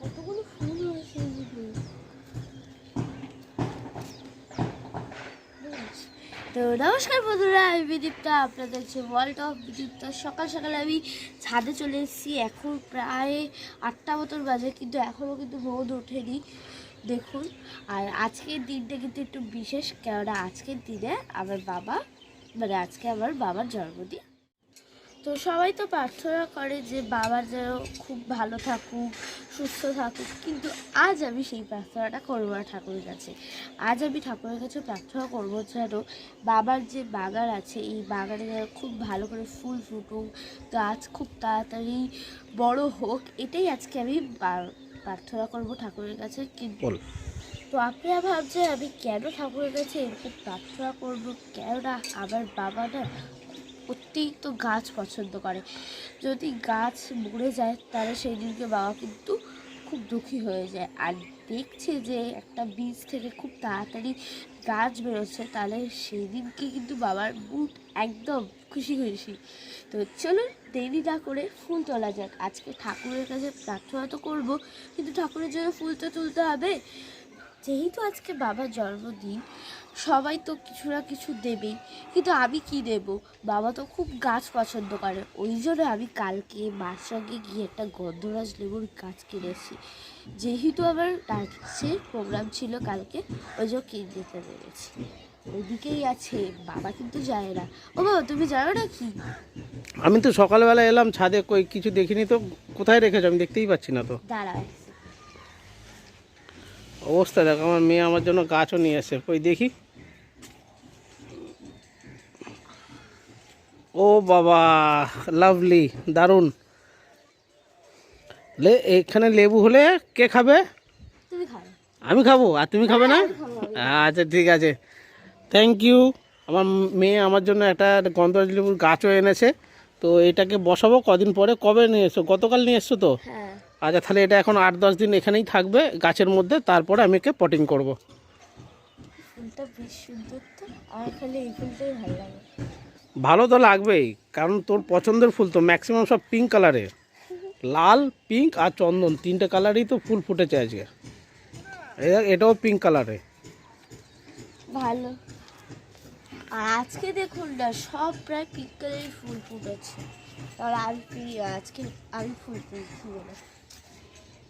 কতগুলো তো নমস্কার বন্ধুরা, আমি বিদীপ্তা, আপনাদের হচ্ছে ওয়ার্ল্ড অফ বিদীপ্তা। সকাল সকাল আমি ছাদে চলে এসেছি। এখন প্রায় আটটা মতন বাজে, কিন্তু এখনও কিন্তু রোদ ওঠেনি, দেখুন। আর আজকের দিনটা কিন্তু একটু বিশেষ, কেননা আজকের দিনে আমার বাবা মানে আজকে আমার বাবার জন্মদিন। তো সবাই তো প্রার্থনা করে যে বাবা যেন খুব ভালো থাকুক সুস্থ থাকুক। কিন্তু আজ আমি সেই প্রার্থনাটা করব না ঠাকুরের কাছে। আজ আমি ঠাকুরের কাছে প্রার্থনা করব যেন বাবার যে বাগান আছে এই বাগানে যেন খুব ভালো করে ফুল ফুটুক গাছ খুব তাড়াতাড়ি বড় হোক এটাই আজকে আমি প্রার্থনা করব ঠাকুরের কাছে। কিন্তু তো আপনারা ভাবছেন আমি কেন ঠাকুরের কাছে এরকম প্রার্থনা করব? কেননা আমার বাবা না অতিরিক্ত গাছ পছন্দ করে। যদি গাছ মরে যায়, তাহলে সেই দিনকে বাবা কিন্তু খুব দুঃখী হয়ে যায়। আর দেখছে যে একটা বীজ থেকে খুব তাড়াতাড়ি গাছ বেরোচ্ছে, তাহলে সেই দিনকে কিন্তু বাবার বুট একদম খুশি খুশি তো চলুন, দেরি না করে ফুল তোলা যাক। আজকে ঠাকুরের কাছে প্রার্থনা তো করব, কিন্তু ঠাকুরের জন্য ফুল তো তুলতে হবে। যেহেতু আজকে বাবার জন্মদিন সবাই তো কিছু না কিছু দেবেই কিন্তু আমি কি দেব? বাবা তো খুব গাছ পছন্দ করে। ওই জন্য আমি কালকে মার সঙ্গে গিয়ে একটা গন্ধরাজ লেবুর গাছ কিনেছি। যেহেতু আমার ডান্সের প্রোগ্রাম ছিল কালকে ওই জন্য কিনে দিতে পেরেছি। ওইদিকেই আছে বাবা কিন্তু যায় না। ও বাবা তুমি জানো না কি আমি তো সকালবেলা এলাম ছাদে কই কিছু দেখিনি তো কোথায় রেখেছো? আমি দেখতেই পাচ্ছি না তো। দাঁড়ায় অবস্থা দেখো আমার মেয়ে আমার জন্য গাছও নিয়ে এসে ওই দেখি। ও বাবা লাভলি দারুণ। লে এখানে লেবু হলে কে খাবে? আমি খাব? আর তুমি খাবে না? আচ্ছা ঠিক আছে। থ্যাংক ইউ আমার মেয়ে আমার জন্য একটা গন্ধরাজ লেবুর গাছও এনেছে। তো এটাকে বসাবো কদিন পরে? কবে নিয়ে এসো? গতকাল নিয়ে এসছো তো? হ্যাঁ। আচ্ছা তাহলে এটা এখন আট দশ দিন এখানেই থাকবে গাছের মধ্যে তারপরে আমি একে পটিং করব। ফুলটা বেশ সুন্দর তো আমার খালি এই ফুলটাই ভালো লাগে। ভালো তো লাগবেই কারণ তোর পছন্দের ফুল তো ম্যাক্সিমাম সব পিঙ্ক কালারের লাল পিঙ্ক আর চন্দন তিনটে কালারই তো ফুল ফুটেছে আজকে। এটাও পিঙ্ক কালারে ভালো। আর আজকে দেখুন না সব প্রায় পিঙ্ক কালারের ফুল ফুটেছে। আর আমি আজকে আমি ফুল বলে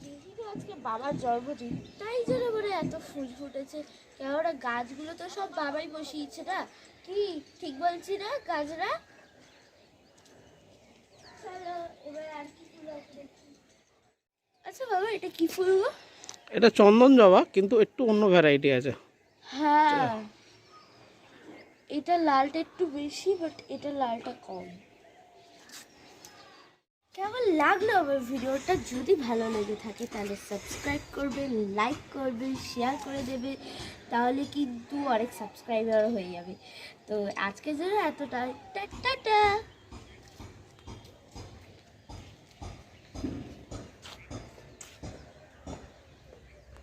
যেহেতু আজকে বাবার জন্মদিন তাই জন্য মানে এত ফুল ফুটেছে। কেননা গাছগুলো তো সব বাবাই বসিয়েছে না? কি ঠিক বলছি না গাছরা? ফুল আচ্ছা বাবা এটা কি ফুল গো? এটা চন্দন জবা কিন্তু একটু অন্য ভ্যারাইটি আছে। হ্যাঁ। এটা লালটা একটু বেশি বাট এটা লালটা কম। কেমন লাগল আমার ভিডিওটা? যদি ভালো লেগে থাকে তাহলে সাবস্ক্রাইব করবে লাইক করবে শেয়ার করে দেবে তাহলে কিন্তু অনেক সাবস্ক্রাইবার হয়ে যাবে। তো আজকের জন্য এতটাই। টাটা